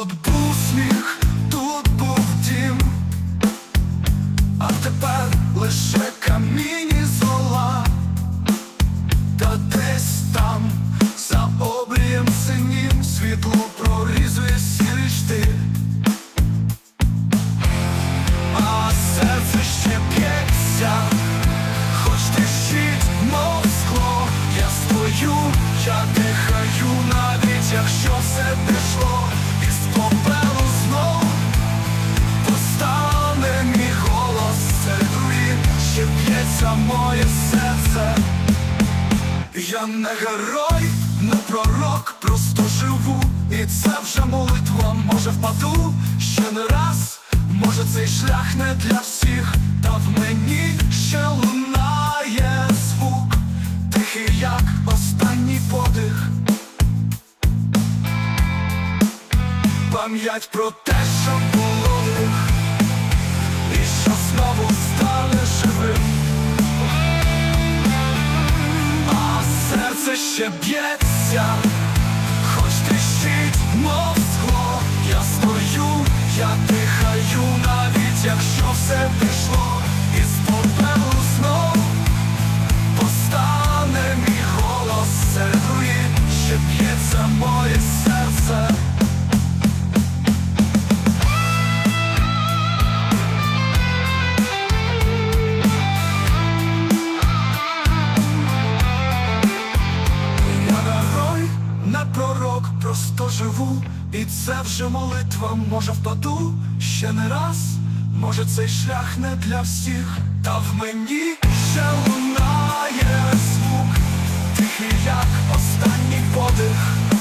Тут був тут був дім, а тепер лише камінь і зола, та десь там, за обрієм синім, світло прорізує сірий штиль. А серце ще б'ється, хоч тріщить, мов скло, я стою, я дихаю, навіть якщо моє серце. Я не герой, не пророк, просто живу, і це вже молитва, може впаду? Ще не раз, може цей шлях не для всіх, та в мені ще лунає звук, тихий як останній подих. Пам'ять про те, ще б'ється, хоч тріщить, мов скло, я стою, я дихаю, навіть якщо все це вже молитва, може в впаду ще не раз, може цей шлях не для всіх, та в мені ще лунає звук, тихий, як останній подих.